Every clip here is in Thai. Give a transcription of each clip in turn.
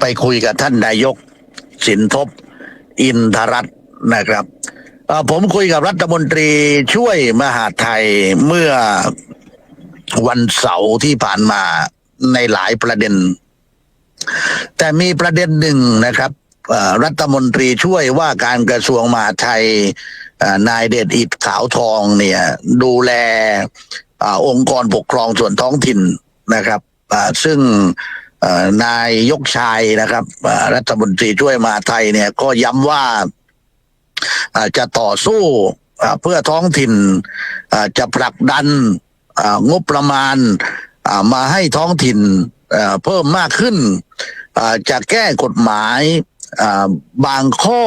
ไปคุยกับท่านนายก สินทบ อินทรัตน์นะครับผมคุยกับรัฐมนตรีช่วยมหาไทยเมื่อวันเสาร์ที่ผ่านมาในหลายประเด็น แต่มีประเด็นหนึ่งนะครับรัฐมนตรีช่วยว่าการกระทรวงมหาไทยนายเดชอิดขาวทองเนี่ย ดูแลอองค์กรปกครองส่วนท้องถิ่นนะครับซึ่ง นายยกชายนะครับรัฐมนตรีช่วยมาไทยเนี่ย ก็ย้ำว่าจะต่อสู้เพื่อท้องถิ่นจะผลักดันงบประมาณมาให้ท้องถิ่นเพิ่มมากขึ้นจะแก้กฎหมายบางข้อ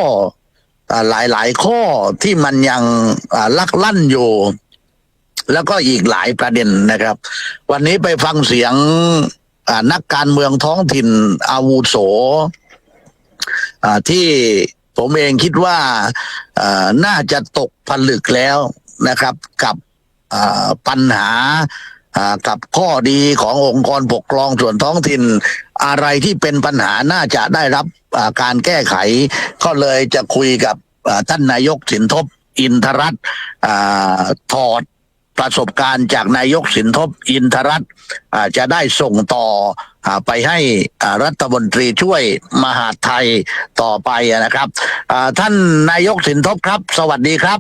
อ่าหลายๆข้อที่มันยังลักลั่นอยู่ แล้วก็อีกหลายประเด็นนะครับ วันนี้ไปฟังเสียง นักการเมืองท้องถิ่นอาวุโสที่ผมเองคิดว่าน่าจะตกผลึกแล้วนะครับกับปัญหากับข้อดีขององค์กรปกครองส่วนท้องถิ่น อะไรที่เป็นปัญหาน่าจะได้รับการแก้ไข ก็เลยจะคุยกับท่านนายกสินทบอินทรัตถอด ประสบการณ์จากนายกสินทบอินทรัตน์อ่าจะได้ส่งต่ออาไปให้อ่ารัฐมนตรีช่วยมหาดไทยต่อไปนะครับอ่าท่านนายกสินทบครับ สวัสดีครับ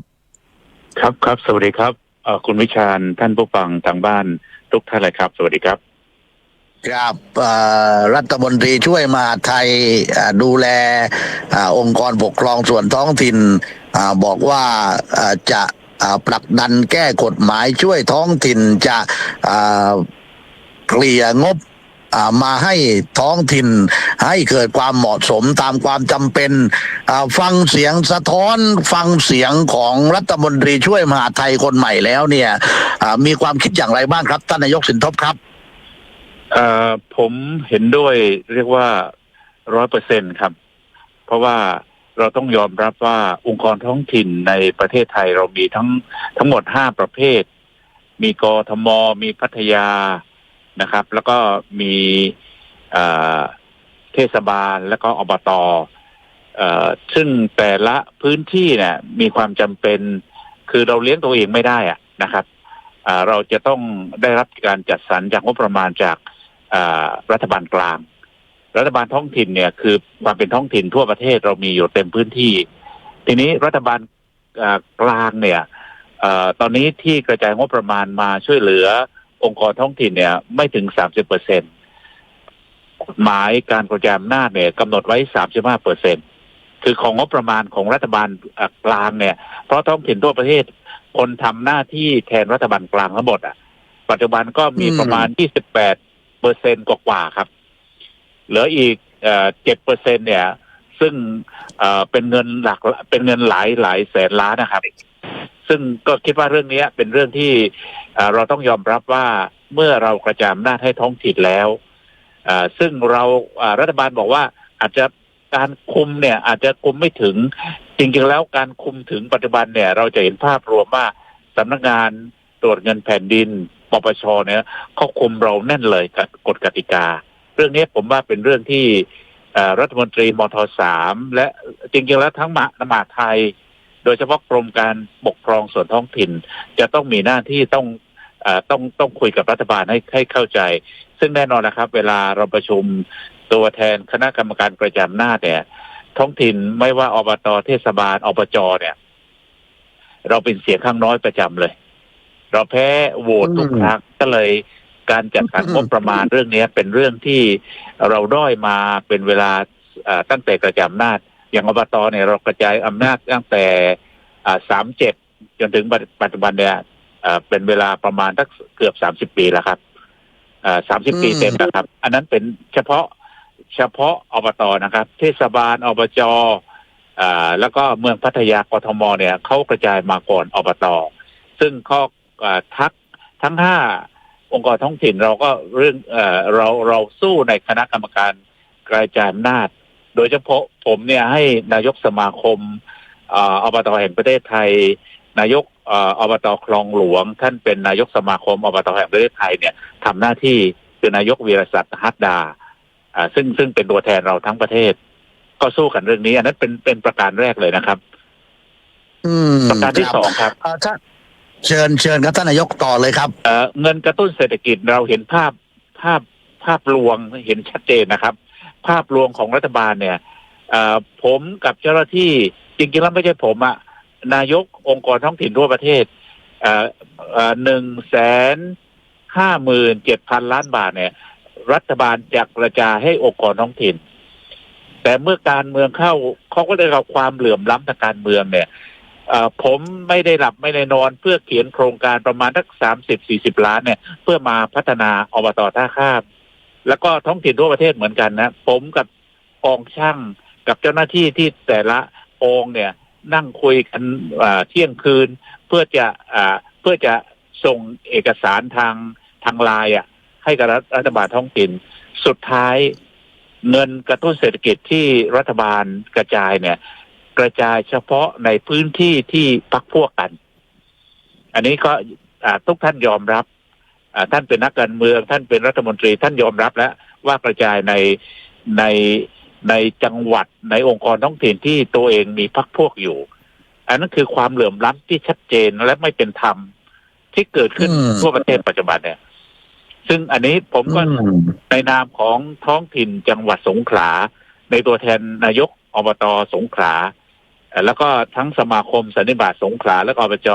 ครับครับ สวัสดีครับเอ่อคุณวิชาญท่านผู้ฟังทางบ้านทุกท่านเลยครับ สวัสดีครับครับอ่ารัฐมนตรีช่วยมหาดไทยอ่าดูแลอาองค์กรปกครองส่วนท้องถิ่นอาบอกว่าอ่าจะอ่า ผลักดันแก้กฎหมายช่วยท้องถิ่นจะอ่าเกลี่ยงบอ่ามาให้ท้องถิ่นให้เกิดความเหมาะสมตามความจำเป็นอ่าฟังเสียงสะท้อนฟังเสียงของรัฐมนตรีช่วยมหาไทยคนใหม่แล้วเนี่ยอ่ามีความคิดอย่างไรบ้างครับท่านนายกสินทบครับอ่อผมเห็นด้วยเรียกว่าร้อยเปอร์เซ็นครับ เพราะว่า เราต้องยอมรับว่าองค์กรท้องถิ่นในประเทศไทยเรามีทั้งทั้งหมดห้าประเภท มีกทม มีพัทยานะครับ แล้วก็มีเทศบาลแล้วก็อบตออซึ่งแต่ละพื้นที่เนี่ยมีความจำเป็น คือเราเลี้ยงตัวเองไม่ได้อะนะครับเราจะต้องได้รับการจัดสรรจากงบประมาณจากรัฐบาลกลาง รัฐบาลท้องถิ่นเนี่ยคือความเป็นท้องถิ่นทั่วประเทศเรามีอยู่เต็มพื้นที่ ทีนี้รัฐบาลอ่ากลางเนี่ยเออตอนนี้ที่กระจายงบประมาณมาช่วยเหลือองค์กรท้องถิ่นเนี่ย ไม่ถึงสามสิบเปอร์เซ็นกฎหมายการกระจายอำนาจเนี่ยกำหนดไว้สามสิบห้าเปอร์เซ็นคือของงบประมาณของรัฐบาลอ่ากลางเนี่ย เพราะท้องถิ่นทั่วประเทศ คนทำหน้าที่แทนรัฐบาลกลางทั้งหมดอะ ปัจจุบันก็มีอืมประมาณ28เปอร์เซ็นกว่าๆครับ เหลืออีกเจ็ดเปอร์เซ็นเนี่ย ซึ่งเป็นเงินหลักเป็นเงินหลายหลายแสนล้านนะครับ ซึ่งก็คิดว่าเรื่องนี้เป็นเรื่องที่เราต้องยอมรับว่าเมื่อเรากระจายอำนาจให้ท้องถิ่นแล้วซึ่งเรารัฐบาลบอกว่าอาจจะการคุมเนี่ย อาจจะคุมไม่ถึง จริงๆแล้วการคุมถึงปัจจุบันเนี่ย เราจะเห็นภาพรวมว่าสำนักงานตรวจเงินแผ่นดินปปชเนี่ยเขาคุมเราแน่นเลยกับกฎกติกา เรื่องนี้ผมว่าเป็นเรื่องที่เอ่อรัฐมนตรีมทสามและจริงๆแล้วทั้งมหามหาดไทย โดยเฉพาะกรมการปกครองส่วนท้องถิ่น จะต้องมีหน้าที่ต้องเออต้องต้องคุยกับรัฐบาลให้ให้เข้าใจ ซึ่งแน่นอนนะครับ เวลาเราประชุมตัวแทนคณะกรรมการกระจายอำนาจเนี่ย ท้องถิ่นไม่ว่าอบตเทศบาลอบจเนี่ย เราเป็นเสียงข้างน้อยประจำเลย เราแพ้โหวตทุกครั้งก็เลย การจัดสรรงบประมาณเรื่องนี้เป็นเรื่องที่เราด้อยมาเป็นเวลาเอ่อตั้งแต่กระจายอำนาจ อย่างอบตเนี่ยเรากระจายอำนาจตั้งแต่สามเจ็ดจนถึงปัจจุบันเนี่ยเอ่อเป็นเวลาประมาณสักเกือบสามสิบปีแล้วครับสามสิบปีอืมเต็มนะครับ อันนั้นเป็นเฉพาะเฉพาะอบตนะครับ เทศบาลอบจอ่าแล้วก็เมืองพัทยากทมเนี่ยเขากระจายมาก่อนอบต ซึ่งข้ออ่าทักทั้งห้า องค์กรท้องถิ่นเราก็เรื่องเอ่อเราเราสู้ในคณะกรรมการกระจายอำนาจ โดยเฉพาะผมเนี่ยให้นายกสมาคมอาอบตแห่งประเทศไทย นายกอาอบตคลองหลวง ท่านเป็นนายกสมาคมอบตแห่งประเทศไทยเนี่ยทำหน้าที่คือนายกวีรศักดิ์ฮัตดาอ่าซึ่งซึ่งเป็นตัวแทนเราทั้งประเทศ ก็สู้กันเรื่องนี้ อันนั้นเป็นเป็นประการแรกเลยนะครับ อืมประการที่คบสองครับ เชิญเชิญครับท่านนายกต่อเลยครับ เอ่อเงินกระตุ้นเศรษฐกิจเราเห็นภาพภาพภาพลวงเห็นชัดเจนนะครับ ภาพลวงของรัฐบาลเนี่ยเอ่อผมกับเจ้าหน้าที่จริงๆแล้วไม่ใช่ผมอะนายกองค์กรท้องถิ่นทั่วประเทศหนึ่งแสนห้าหมื่นเจ็ดพันล้านบาทเนี่ย รัฐบาลจะกระจายให้องค์กรท้องถิ่น แต่เมื่อการเมืองเข้าเขาก็ได้รับความเหลื่อมล้ำทางการเมืองเนี่ย ผมไม่ได้หลับไม่ได้นอนเพื่อเขียนโครงการประมาณสักสามสิบสี่สิบล้านเนี่ย เพื่อมาพัฒนาอบตท่าข้าม แล้วก็ท้องถิ่นทั่วประเทศเหมือนกันนะ ผมกับกองช่างกับเจ้าหน้าที่ที่แต่ละองเนี่ยนั่งคุยกันเที่ยงคืน เพื่อจะอ่าเพื่อจะส่งเอกสารทางทางไลน์อะ ให้กับรัฐรัฐบาลท้องถิ่น สุดท้ายเงินกระตุ้นเศรษฐกิจที่รัฐบาลกระจายเนี่ย กระจายเฉพาะในพื้นที่ที่พักพวกกัน อันนี้ก็อ่าทุกท่านยอมรับอ่าท่านเป็นนักการเมือง ท่านเป็นรัฐมนตรี ท่านยอมรับแล้ว ว่ากระจายในในในจังหวัดในองค์กรท้องถิ่นที่ตัวเองมีพักพวกอยู่ อันนั้นคือความเหลื่อมล้ำที่ชัดเจนและไม่เป็นธรรมที่เกิดขึ้นอืมทั่วประเทศปัจจุบันเนี่ย ซึ่งอันนี้ผมก็อืมในนามของท้องถิ่นจังหวัดสงขลา ในตัวแทนนายกอบตสงขลาเอ่อ แล้วก็ทั้งสมาคมสันนิบาตสงขลาและอบจ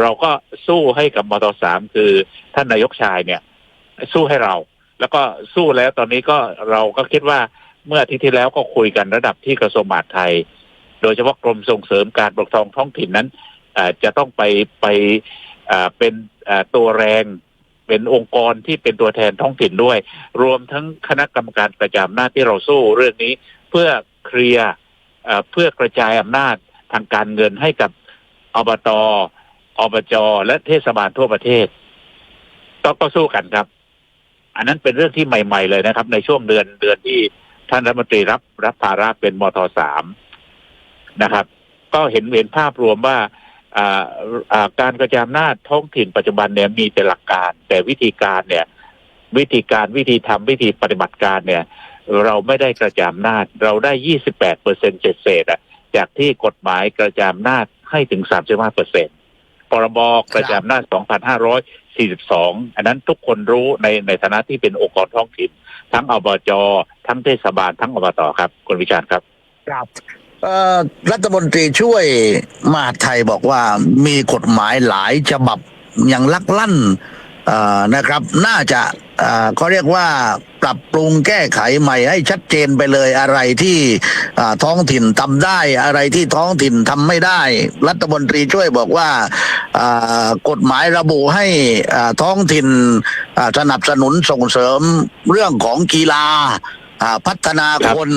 เราก็สู้ให้กับมตสามคือท่านนายกชายเนี่ย สู้ให้เรา แล้วก็สู้แล้วตอนนี้ก็เราก็คิดว่าเมื่ออาทิตย์ที่แล้วก็คุยกันระดับที่กระทรวงมหาดไทย โดยเฉพาะกรมส่งเสริมการปกครองท้องถิ่นนั้นจะต้องไปไปเป็นตัวแรงเป็นองค์กรที่เป็นตัวแทนท้องถิ่นด้วย รวมทั้งคณะกรรมการกระจายอำนาที่เราสู้เรื่องนี้เพื่อเคลียร์ เพื่อกระจายอำนาจทางการเงินให้กับอบตอบจและเทศบาลทั่วประเทศก็ก็สู้กันครับ อันนั้นเป็นเรื่องที่ใหม่ ๆ เลยนะครับ ในช่วงเดือนเดือนที่ท่านรัฐมนตรีรับรับภาระเป็นมทสามนะครับ ก็เห็นเห็นภาพรวมว่าอ่าอ่าการกระจายอำนาจท้องถิ่นปัจจุบันเนี่ยมีแต่หลักการ แต่วิธีการเนี่ย วิธีการวิธีทำวิธีปฏิบัติการเนี่ย เราไม่ได้กระจายอำนาจ เราได้28เปอร์เซ็นเศษๆอะจากที่กฎหมายกระจายอำนาจให้ถึง35เปอร์เซ็นตพรบกระจายอำนาจ2,542อันนั้นทุกคนรู้ในในฐานะที่เป็นองค์กรท้องถิ่น ทั้งอบจทั้งเทศบาลทั้งอบตครับคุณวิชาญครับครับรัฐมนตรีช่วยมหาไทยบอกว่ามีกฎหมายหลายฉบับยังลักลั่น นะครับ น่าจะเอ่อเขาเรียกว่าปรับปรุงแก้ไขใหม่ให้ชัดเจนไปเลยอะไรที่อ่าท้องถิ่นทำได้อะไรที่ท้องถิ่นทำไม่ได้ รัฐมนตรีช่วยบอกว่าอ่ากฎหมายระบุให้อ่าท้องถิ่นอ่าสนับสนุนส่งเสริมเรื่องของกีฬาอ่าพัฒนาครัคบน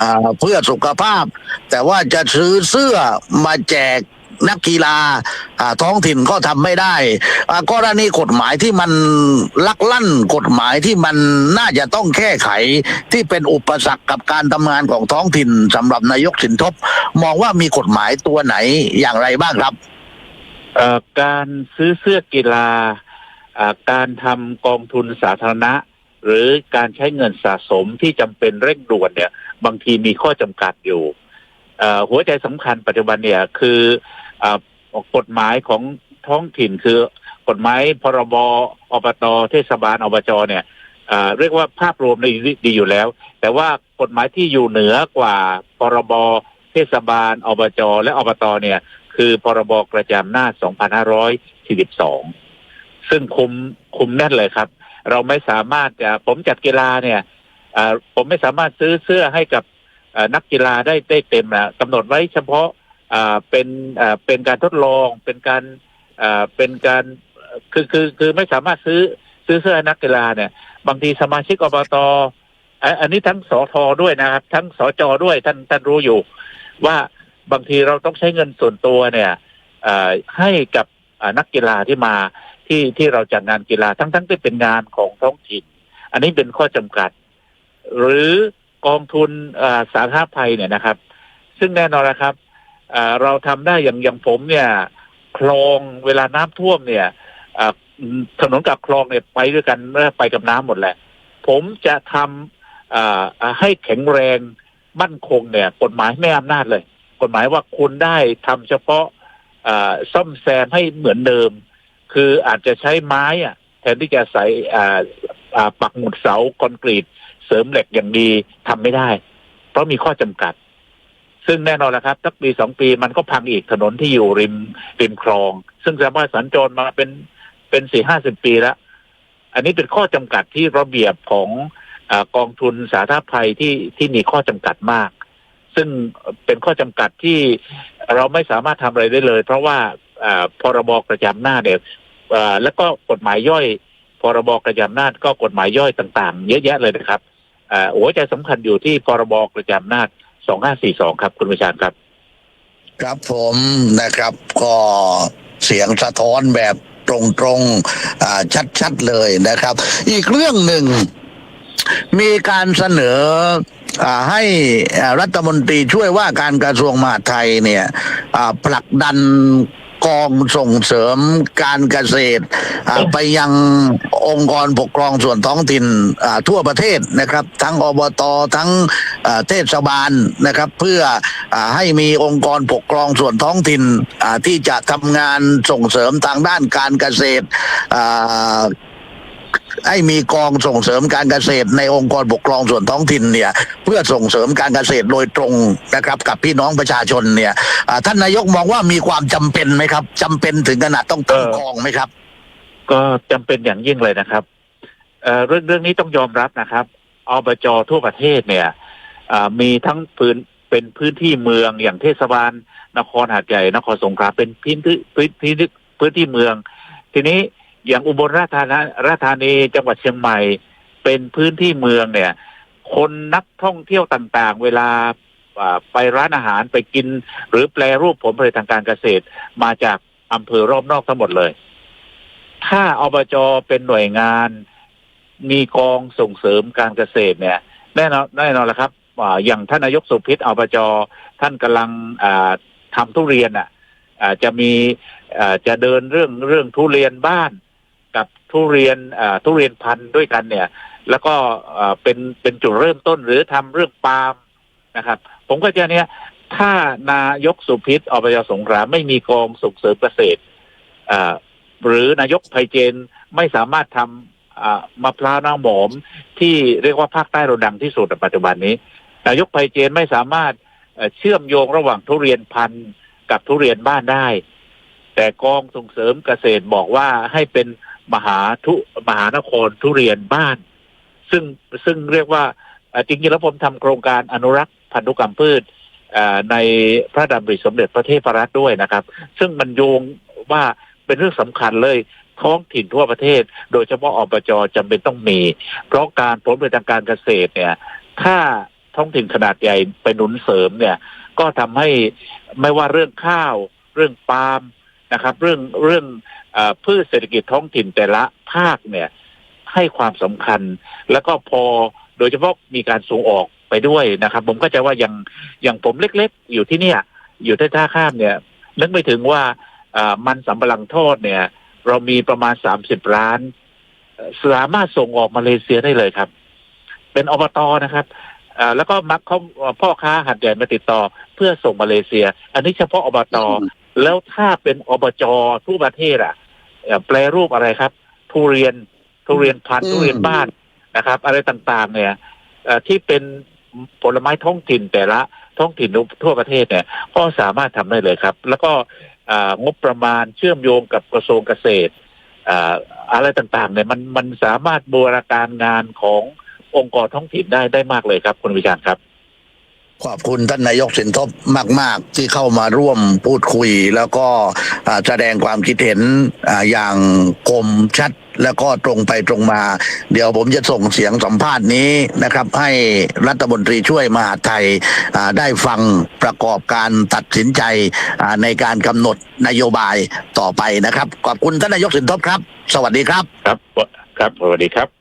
อ่าเพื่อสุขภาพ แต่ว่าจะซื้อเสื้อมาแจก นักกีฬาท้องถิ่นก็ทำไม่ได้กรณีกฎหมายที่มันลักลั่นกฎหมายที่มันน่าจะต้องแก้ไขที่เป็นอุปสรรคกับการทำงานของท้องถิ่นสำหรับนายกสินทบ มองว่ามีกฎหมายตัวไหนอย่างไรบ้างครับการซื้อเสื้อกีฬาการทำกองทุนสาธารณะ หรือการใช้เงินสะสมที่จำเป็นเร่งด่วนเนี่ย บางทีมีข้อจำกัดอยู่ หัวใจสำคัญปัจจุบันเนี่ยคืออกฎหมายของท้องถิ่นคือกฎหมายพรบอบตเทศบาลอบจเนี่ยเรียกว่าภาพรวมในดีดีอยู่แล้ว แต่ว่ากฎหมายที่อยู่เหนือกว่าพรบเทศบาลอบจและอบตเนี่ยคือพรบกระจายอำนาจ 2542 ซึ่งคุมคุมแน่นเลยครับ เราไม่สามารถจะผมจัดกีฬาเนี่ยผมไม่สามารถซื้อเสื้อให้กับ นักกีฬาได้ได้เต็มนะกำหนดไว้เฉพาะเป็นเป็นการทดลอง เป็นการเป็นการคือคือคือไม่สามารถซื้อซื้อเสื้อนักกีฬาเนี่ย บางทีสมาชิกอบตอันนี้ทั้งสอทอด้วยนะครับ ทั้งสจด้วยท่านท่านรู้อยู่ ว่าบางทีเราต้องใช้เงินส่วนตัวเนี่ยให้กับนักกีฬาที่มาที่ที่เราจัดงานกีฬาทั้งทั้งที่เป็นงานของท้องถิ่น อันนี้เป็นข้อจำกัด หรือ กองทุนสาธารณภัยเนี่ยนะครับ ซึ่งแน่นอนนะครับเราทำได้อย่างอย่างผมเนี่ยคลองเวลาน้ำท่วมเนี่ยถนนกับคลองเนี่ยไปด้วยกันไปกับน้ำหมดแหละ ผมจะทอ่าอ่าให้แข็งแรงมั่นคงเนี่ย กฎหมายไม่อำนาจเลย กฎหมายว่าคุณได้ทำเฉพาะซ่อมแซมให้เหมือนเดิม คืออาจจะใช้ไม้อะแทนที่จะใส่ปักหมุดเสาคอนกรีต เสริมเหล็กอย่างดีทำไม่ได้ เพราะมีข้อจำกัด ซึ่งแน่นอนแล้วครับสักปีสองปีมันก็พังอีกถนนที่อยู่ริมริมคลอง ซึ่งสามารถสัญจรมาเป็นเป็นสี่ห้าสิบปีแล้ว อันนี้เป็นข้อจำกัดที่ระเบียบของอกองทุนสาธารณภัยที่ที่มีข้อจำกัดมาก ซึ่งเป็นข้อจำกัดที่เราไม่สามารถทำอะไรได้เลย เพราะว่าอ่าพรบกระจำหน้าจเนี่ยอ่าแล้วก็กฎหมายย่อยพรบกระจำหน้าจก็กฎหมายย่อยต่าง ๆ เยอะแยะเลยนะครับ หัวใจสำคัญอยู่ที่พรบกระจำหน้าจ 2542 ครับ คุณประชาครับ ครับผมนะครับ ก็เสียงสะท้อนแบบตรงๆชัดๆเลยนะครับ อีกเรื่องหนึ่งมีการเสนอให้รัฐมนตรีช่วยว่าการกระทรวงมหาดไทยเนี่ยผลักดัน กองส่งเสริมการเกษตรอ่าไปยังองค์กรปกครองส่วนท้องถิ่นอ่าทั่วประเทศนะครับ ทั้งอบตทั้งอ่าเทศบาลนะครับ เพื่ออาให้มีองค์กรปกครองส่วนท้องถิ่นอ่าที่จะทำงานส่งเสริมทางด้านการเกษตรอ่า ให้มีกองส่งเสริมการเกษตรในองค์กรปกครองส่วนท้องถิ่นเนี่ยเพื่อส่งเสริมการเกษตรโดยตรงนะครับกับพี่น้องประชาชนเนี่ยท่านนายกมองว่ามีความจำเป็นไหมครับจำเป็นถึงขนาดต้องตั้งกองไหมครับ ก็จำเป็นอย่างยิ่งเลยนะครับเอ่อเรื่องเรื่องนี้ต้องยอมรับนะครับอบจทั่วประเทศเนี่ยอ่ามีทั้งพื้นเป็นพื้นที่เมืองอย่างเทศบาล นครหาดใหญ่นครสงขลาเป็นพื้นที่พื้นที่พื้นที่เมือง ทีนี้ อย่างอุบลราชธานีราชธานีจังหวัดเชียงใหม่ เป็นพื้นที่เมืองเนี่ย คนนักท่องเที่ยวต่างๆ เวลาไปร้านอาหารไปกิน หรือแปลรูปผลผลิตทางการเกษตร มาจากอำเภอรอบนอกทั้งหมดเลย ถ้าอบจเป็นหน่วยงานมีกองส่งเสริมการเกษตรเนี่ย แน่นอนแน่นอนแล้วครับออย่างท่านนายกสุพิษอบจท่านกำลังอ่าทำทุเรียนอะจะมีจะเดินเรื่องเรื่องทุเรียนบ้าน กับทุเรียนทุเรียนพันธุ์ด้วยกันเนี่ย แล้วก็เป็นเป็นจุดเริ่มต้นหรือทำเรื่องปาล์มนะครับ ผมก็จะเนี่ยถ้านายกสุพิษอบจสงขลาไม่มีกองส่งเสริมเกษตรหรือนายกไพเจนไม่สามารถทำมะพร้าวน้ำหอมที่เรียกว่าภาคใต้เราดังที่สุดในปัจจุบันนี้ นายกไพเจนไม่สามารถเชื่อมโยงระหว่างทุเรียนพันธุ์กับทุเรียนบ้านได้ แต่กองส่งเสริมเกษตรบอกว่าให้เป็นมหาทุมหานครทุเรียนบ้าน ซึ่งซึ่งเรียกว่าจริงๆแล้วผมทำโครงการอนุรักษ์พันธุกรรมพืชในพระดำริสมเด็จพระเทพรัตน์ด้วยนะครับ ซึ่งมันโยงว่าเป็นเรื่องสำคัญเลยท้องถิ่นทั่วประเทศ โดยเฉพาะอบจจำเป็นต้องมี เพราะการผลผลิตทางการเกษตรเนี่ย ถ้าท้องถิ่นขนาดใหญ่ไปหนุนเสริมเนี่ย ก็ทำให้ไม่ว่าเรื่องข้าว เรื่องปาล์ม นะครับ เรื่องเรื่องอพืชเศรษฐกิจท้องถิ่นแต่ละภาคเนี่ยให้ความสำคัญ แล้วก็พอโดยเฉพาะมีการส่งออกไปด้วยนะครับ ผมก็จะว่าอย่างอย่างผมเล็กๆ อยู่ที่เนี่ย อยู่ที่ท่าข้ามเนี่ย นึกไม่ถึงว่ามันสำปะหลังทอดเนี่ย เรามีประมาณสามสิบล้านสามารถส่งออกมาเลเซียได้เลยครับ เป็นอบตนะครับ แล้วก็มักเขาพ่อค้าหัดใหญ่มาติดต่อเพื่อส่งมาเลเซีย อันนี้เฉพาะอบตแล้วถ้าเป็นอบจทั่วประเทศอะเอ่อแปลรูปอะไรครับ ทุเรียนทุเรียนพันธุ์อืมทุเรียนบ้านนะครับ อะไรต่างๆ เนี่ยเอ่อที่เป็นผลไม้ท้องถิ่นแต่ละท้องถิ่นทั่วประเทศเนี่ย ก็สามารถทำได้เลยครับ แล้วก็อ่างบประมาณเชื่อมโยงกับกระทรวงเกษตรอ่าอะไรต่างๆเนี่ยมันมันสามารถบูรณาการงานของ องค์กรท้องถิ่นได้ได้มากเลยครับคุณวิจารณ์ครับ ขอบคุณท่านนายกสินทบมาก ๆ ที่เข้ามาร่วมพูดคุย แล้วก็อ่าแสดงความคิดเห็นอ่าอย่างคมชัดแล้วก็ตรงไปตรงมา เดี๋ยวผมจะส่งเสียงสัมภาษณ์นี้นะครับ ให้รัฐมนตรีช่วยมหาดไทยอ่าได้ฟังประกอบการตัดสินใจอ่าในการกำหนดนโยบายต่อไปนะครับ ขอบคุณท่านนายกสินทบครับ สวัสดีครับ ครับครับสวัสดีครับ